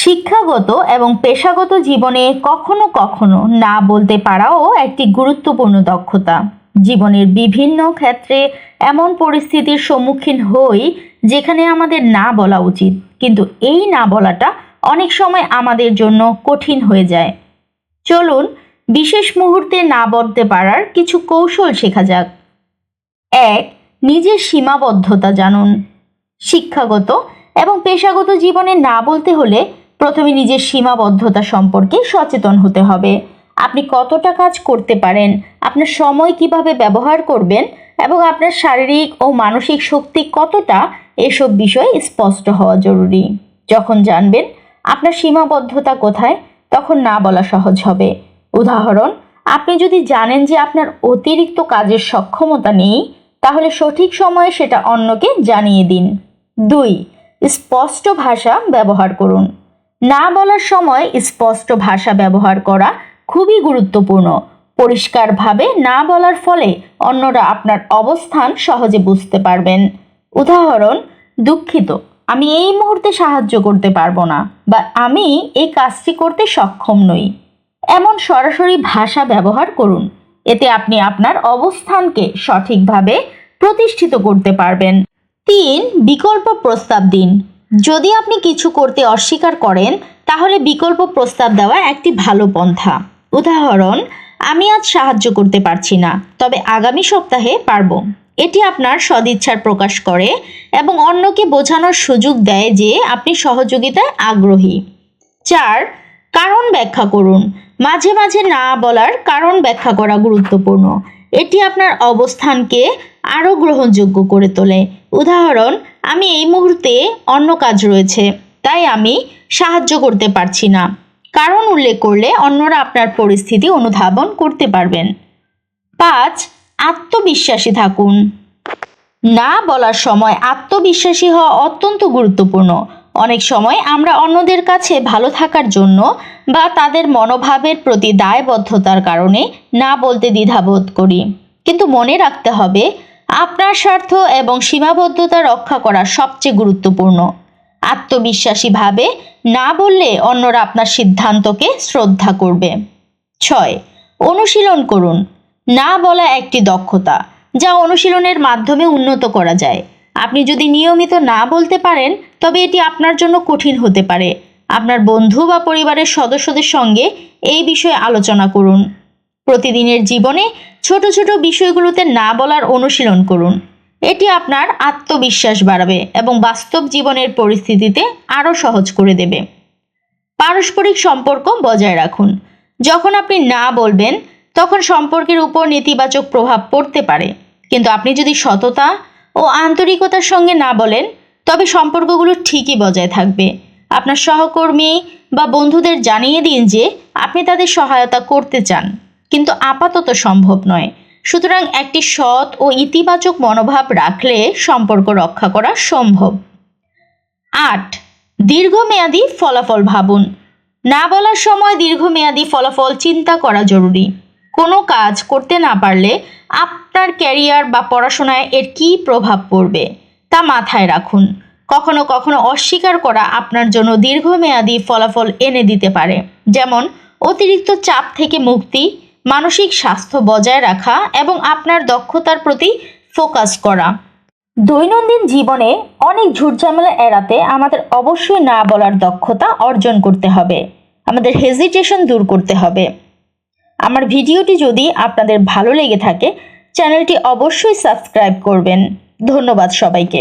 শিক্ষাগত এবং পেশাগত জীবনে কখনো কখনো না বলতে পারাও একটি গুরুত্বপূর্ণ দক্ষতা। জীবনের বিভিন্ন ক্ষেত্রে এমন পরিস্থিতির সম্মুখীন হই যেখানে আমাদের না বলা উচিত, কিন্তু এই না বলাটা অনেক সময় আমাদের জন্য কঠিন হয়ে যায়। চলুন বিশেষ মুহূর্তে না বলতে পারার কিছু কৌশল শেখা যাক। এক, নিজের সীমাবদ্ধতা জানুন। শিক্ষাগত এবং পেশাগত জীবনে না বলতে হলে প্রথমে নিজের সীমাবদ্ধতা সম্পর্কে সচেতন হতে হবে। আপনি কতটা কাজ করতে পারেন, আপনার সময় কীভাবে ব্যবহার করবেন এবং আপনার শারীরিক ও মানসিক শক্তি কতটা, এসব বিষয়ে স্পষ্ট হওয়া জরুরি। যখন জানবেন আপনার সীমাবদ্ধতা কোথায়, তখন না বলা সহজ হবে। উদাহরণ, আপনি যদি জানেন যে আপনার অতিরিক্ত কাজের সক্ষমতা নেই, তাহলে সঠিক সময়ে সেটা অন্যকে জানিয়ে দিন। দুই, স্পষ্ট ভাষা ব্যবহার করুন। না বলার সময় স্পষ্ট ভাষা ব্যবহার করা খুবই গুরুত্বপূর্ণ। পরিষ্কারভাবে না বলার ফলে অন্যরা আপনার অবস্থান সহজে বুঝতে পারবেন। উদাহরণ, দুঃখিত, আমি এই মুহূর্তে সাহায্য করতে পারব না বা আমি এই কাজটি করতে সক্ষম নই। এমন সরাসরি ভাষা ব্যবহার করুন, এতে আপনি আপনার অবস্থানকে সঠিকভাবে প্রতিষ্ঠিত করতে পারবেন। তিন, বিকল্প প্রস্তাব দিন। যদি আপনি কিছু করতে অস্বীকার করেন, তাহলে বিকল্প প্রস্তাব দেওয়া একটি ভালো পন্থা। উদাহরণ, আমি আজ সাহায্য করতে পারছি না, তবে আগামী সপ্তাহে পারব। এটি আপনার সদিচ্ছার প্রকাশ করে এবং অন্যকে বোঝানোর সুযোগ দেয় যে আপনি সহযোগিতায় আগ্রহী। চার, কারণ ব্যাখ্যা করুন। মাঝে মাঝে না বলার কারণ ব্যাখ্যা করা গুরুত্বপূর্ণ। এটি আপনার অবস্থানকে আরও গ্রহণযোগ্য করে তোলে। উদাহরণ আমি এই মুহূর্তে অন্য কাজ রয়েছে, তাই আমি সাহায্য করতে পারছি না। কারণ উল্লেখ করলে অন্যরা আপনার পরিস্থিতি অনুধাবন করতে পারবেন। পাঁচ, আত্মবিশ্বাসী থাকুন। না বলার সময় আত্মবিশ্বাসী হওয়া অত্যন্ত গুরুত্বপূর্ণ। অনেক সময় আমরা অন্যদের কাছে ভালো থাকার জন্য বা তাদের মনোভাবের প্রতি দায়বদ্ধতার কারণে না বলতে দ্বিধাবোধ করি। কিন্তু মনে রাখতে হবে আপনার স্বার্থ এবং সীমাবদ্ধতা রক্ষা করা সবচেয়ে গুরুত্বপূর্ণ। আত্মবিশ্বাসীভাবে না বললে অন্যরা আপনার সিদ্ধান্তকে শ্রদ্ধা করবে। ছয়, অনুশীলন করুন। না বলা একটি দক্ষতা, যা অনুশীলনের মাধ্যমে উন্নত করা যায়। আপনি যদি নিয়মিত না বলতে পারেন, তবে এটি আপনার জন্য কঠিন হতে পারে। আপনার বন্ধু বা পরিবারের সদস্যদের সঙ্গে এই বিষয়ে আলোচনা করুন। প্রতিদিনের জীবনে ছোট ছোট বিষয়গুলোতে না বলার অনুশীলন করুন। এটি আপনার আত্মবিশ্বাস বাড়াবে এবং বাস্তব জীবনের পরিস্থিতিতে আরও সহজ করে দেবে। পারস্পরিক সম্পর্ক বজায় রাখুন। যখন আপনি না বলবেন, তখন সম্পর্কের উপর নেতিবাচক প্রভাব পড়তে পারে। কিন্তু আপনি যদি সততা ও আন্তরিকতার সঙ্গে না বলেন, তবে সম্পর্কগুলো ঠিকই বজায় থাকবে। আপনার সহকর্মী বা বন্ধুদের জানিয়ে দিন যে আপনি তাদের সহায়তা করতে চান। কিন্তু আপাতত সম্ভব নয়। সুতরাং একটি সৎ ও ইতিবাচক মনোভাব রাখলে সম্পর্ক রক্ষা করা সম্ভব। আট, দীর্ঘমেয়াদী ফলাফল ভাবুন। না বলার সময় দীর্ঘমেয়াদী ফলাফল চিন্তা করা জরুরি। কোনো কাজ করতে না পারলে আপনার ক্যারিয়ার বা পড়াশোনায় এর কী প্রভাব পড়বে তা মাথায় রাখুন। কখনো কখনো অস্বীকার করা আপনার জন্য দীর্ঘমেয়াদী ফলাফল এনে দিতে পারে। যেমন, অতিরিক্ত চাপ থেকে মুক্তি মানসিক স্বাস্থ্য বজায় রাখা এবং আপনার দক্ষতার প্রতি ফোকাস করা। দৈনন্দিন জীবনে অনেক ঝুটঝামেলা এড়াতে আমাদের অবশ্যই না বলার দক্ষতা অর্জন করতে হবে। আমাদের হেজিটেশন দূর করতে হবে। আমার ভিডিওটি যদি আপনাদের ভালো লেগে থাকে, চ্যানেলটি অবশ্যই সাবস্ক্রাইব করবেন। ধন্যবাদ সবাইকে।